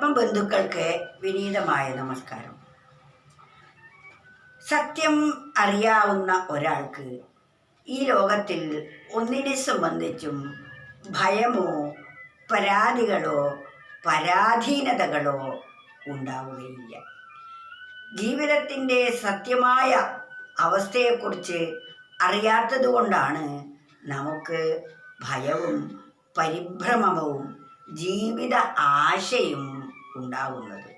ആത്മബന്ധുക്കൾക്ക് വിനീതമായ നമസ്കാരം. സത്യം അറിയാവുന്ന ഒരാൾക്ക് ഈ ലോകത്തിൽ ഒന്നിനെ സംബന്ധിച്ചും ഭയമോ പരാതികളോ പരാധീനതകളോ ഉണ്ടാവുകയില്ല. ജീവിതത്തിന്റെ സത്യമായ അവസ്ഥയെക്കുറിച്ച് അറിയാത്തതുകൊണ്ടാണ് നമുക്ക് ഭയവും പരിഭ്രമവും ജീവിത ആശയും ഉണ്ടാകുന്നത്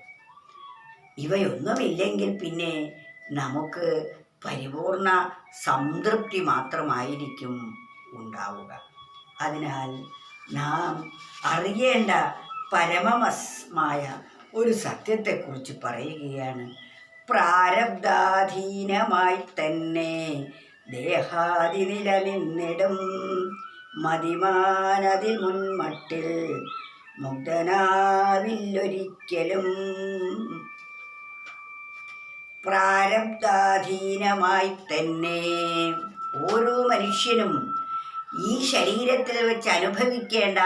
ഇവയൊന്നുമില്ലെങ്കിൽ പിന്നെ നമുക്ക് പരിപൂർണ സംതൃപ്തി മാത്രമായിരിക്കും ഉണ്ടാവുക. അതിനാൽ നാം അറിയേണ്ട പരമമസ്മായ ഒരു സത്യത്തെക്കുറിച്ച് പറയുകയാണ്. പ്രാരബ്ധാധീനമായി തന്നെ ദേഹാതിനില നിന്നിടും മതിമാനതിൽ മുൻമട്ടിൽ മുഗ്ധനാവില്ലൊരിക്കലും പ്രാരബ്ധാധീനമായി തന്നെ ഓരോ മനുഷ്യനും ഈ ശരീരത്തിൽ വെച്ച് അനുഭവിക്കേണ്ട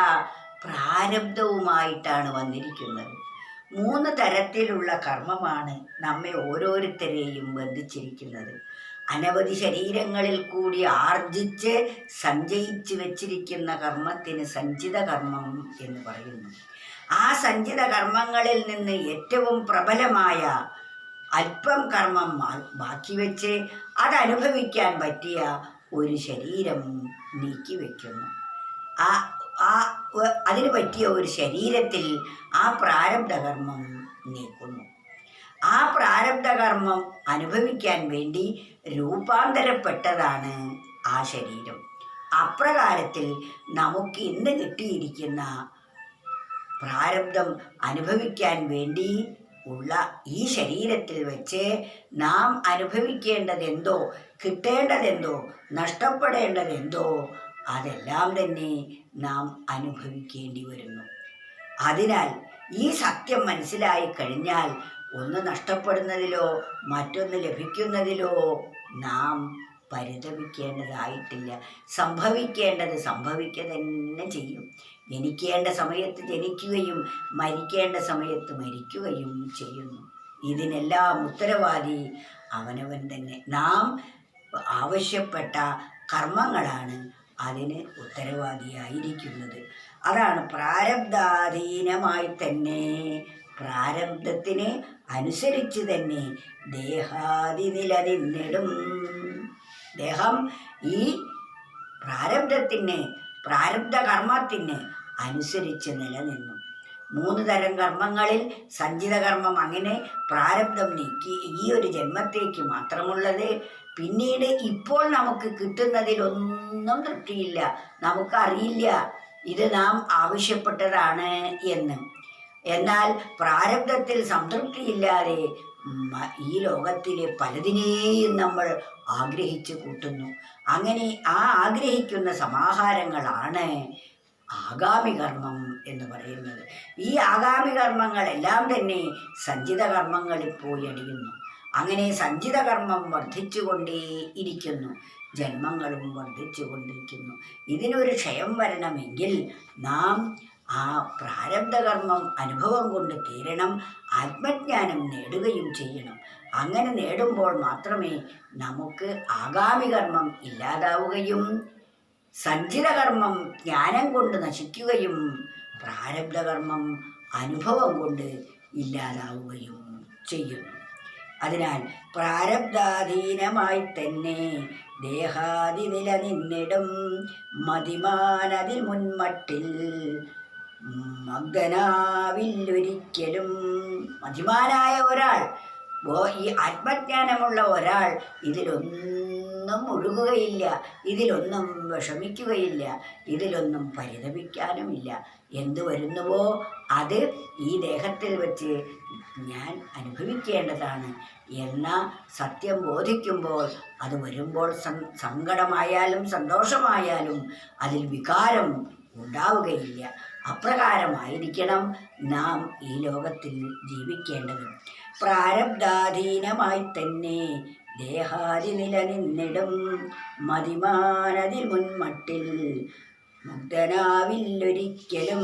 പ്രാരബ്ധവുമായിട്ടാണ് വന്നിരിക്കുന്നത്. മൂന്ന് തരത്തിലുള്ള കർമ്മമാണ് നമ്മെ ഓരോരുത്തരെയും ബന്ധിച്ചിരിക്കുന്നത്. അനവധി ശരീരങ്ങളിൽ കൂടി ആർജിച്ച് സഞ്ചയിച്ചു വച്ചിരിക്കുന്ന കർമ്മത്തിന് സഞ്ചിത കർമ്മം എന്ന് പറയുന്നു. ആ സഞ്ചിത കർമ്മങ്ങളിൽ നിന്ന് ഏറ്റവും പ്രബലമായ അല്പം കർമ്മം ബാക്കി വെച്ച് അതനുഭവിക്കാൻ പറ്റിയ ഒരു ശരീരം നീക്കി വയ്ക്കുന്നു ആ ആ അതിന് പറ്റിയ ഒരു ശരീരത്തിൽ ആ പ്രാരബ്ധകർമ്മം നീക്കുന്നു. ആ പ്രാരബ്ധകർമ്മം അനുഭവിക്കാൻ വേണ്ടി രൂപാന്തരപ്പെട്ടതാണ് ആ ശരീരം. അപ്രകാരത്തിൽ നമുക്ക് ഇന്ന് കിട്ടിയിരിക്കുന്ന പ്രാരബ്ധം അനുഭവിക്കാൻ വേണ്ടി ഉള്ള ഈ ശരീരത്തിൽ വെച്ച് നാം അനുഭവിക്കേണ്ടതെന്തോ കിട്ടേണ്ടതെന്തോ നഷ്ടപ്പെടേണ്ടതെന്തോ അതെല്ലാം തന്നെ നാം അനുഭവിക്കേണ്ടി വരുന്നു. അതിനാൽ ഈ സത്യം മനസ്സിലായി കഴിഞ്ഞാൽ ഒന്ന് നഷ്ടപ്പെടുന്നതിലോ മറ്റൊന്ന് ലഭിക്കുന്നതിലോ നാം പരിതപിക്കേണ്ടതായിട്ടില്ല. സംഭവിക്കേണ്ടത് സംഭവിക്കുക തന്നെ ചെയ്യും. ജനിക്കേണ്ട സമയത്ത് ജനിക്കുകയും മരിക്കേണ്ട സമയത്ത് മരിക്കുകയും ചെയ്യുന്നു. ഇതിനെല്ലാം ഉത്തരവാദി അവനവൻ തന്നെ. നാം ആവശ്യപ്പെട്ട കർമ്മങ്ങളാണ് അതിന് ഉത്തരവാദിയായിരിക്കുന്നത്. അതാണ് പ്രാരബ്ധാധീനമായി തന്നെ പ്രാരബ്ധത്തിന് അനുസരിച്ച് തന്നെ ദേഹാദി നിലനിന്നിടും ദേഹം ഈ പ്രാരബ്ധത്തിന് പ്രാരബ്ധ കർമ്മത്തിന് അനുസരിച്ച് നിലനിന്നു. മൂന്ന് തരം കർമ്മങ്ങളിൽ സഞ്ചിത കർമ്മം അങ്ങനെ പ്രാരബ്ധം നീക്കി. ഈ ഒരു ജന്മത്തേക്ക് മാത്രമുള്ളത്. പിന്നീട് ഇപ്പോൾ നമുക്ക് കിട്ടുന്നതിലൊന്നും തൃപ്തിയില്ല. നമുക്കറിയില്ല. ഇത് നാം ആവശ്യപ്പെട്ടതാണ് എന്ന്. എന്നാൽ പ്രാരബ്ധത്തിൽ സംതൃപ്തിയില്ലാതെ ഈ ലോകത്തിലെ പലതിനെയും നമ്മൾ ആഗ്രഹിച്ചു കൂട്ടുന്നു. അങ്ങനെ ആ ആഗ്രഹിക്കുന്ന സമാഹാരങ്ങളാണ് ആഗാമി കർമ്മം എന്ന് പറയുന്നത്. ഈ ആഗാമി കർമ്മങ്ങളെല്ലാം തന്നെ സഞ്ചിത കർമ്മങ്ങളിൽ പോയി അടിയുന്നു. അങ്ങനെ സഞ്ചിത കർമ്മം വർദ്ധിച്ചുകൊണ്ടേ ഇരിക്കുന്നു. ജന്മങ്ങളും വർദ്ധിച്ചു കൊണ്ടിരിക്കുന്നു ഇതിനൊരു ക്ഷയം വരണമെങ്കിൽ നാം ആ പ്രാരബ്ധകർമ്മം അനുഭവം കൊണ്ട് തീരണം ആത്മജ്ഞാനം നേടുകയും ചെയ്യണം. അങ്ങനെ നേടുമ്പോൾ മാത്രമേ നമുക്ക് ആഗാമി കർമ്മം ഇല്ലാതാവുകയും സഞ്ചിതകർമ്മം ജ്ഞാനം കൊണ്ട് നശിക്കുകയും പ്രാരബ്ധകർമ്മം അനുഭവം കൊണ്ട് ഇല്ലാതാവുകയും ചെയ്യുന്നു അതിനാൽ പ്രാരബ്ധാധീനമായി തന്നെ ദേഹാദി നിലനിന്നിടും മതിമാനതിൽ മുൻമട്ടിൽ മഗ്നാവില്ലൊരിക്കലും മതിമാനായ ഒരാൾ ഈ ആത്മജ്ഞാനമുള്ള ഒരാൾ ഇതിലൊന്നും ഒഴുകുകയില്ല ഇതിലൊന്നും വിഷമിക്കുകയില്ല ഇതിലൊന്നും പരിതപിക്കാനുമില്ല. എന്തു വരുന്നുവോ അത് ഈ ദേഹത്തിൽ വെച്ച് ഞാൻ അനുഭവിക്കേണ്ടതാണ്. എന്ന സത്യം ബോധിക്കുമ്പോൾ അത് വരുമ്പോൾ സങ്കടമായാലും സന്തോഷമായാലും അതിൽ വികാരം ഉണ്ടാവുകയില്ല. അപ്രകാരമായിരിക്കണം നാം ഈ ലോകത്തിൽ ജീവിക്കേണ്ടത്. പ്രാരബ്ധാധീനമായി തന്നെ ദേഹാദി നിലനിന്നിടും മതിമാനതിൽ മുൻമട്ടിൽ മുഗ്ധനാവില്ലൊരിക്കലും.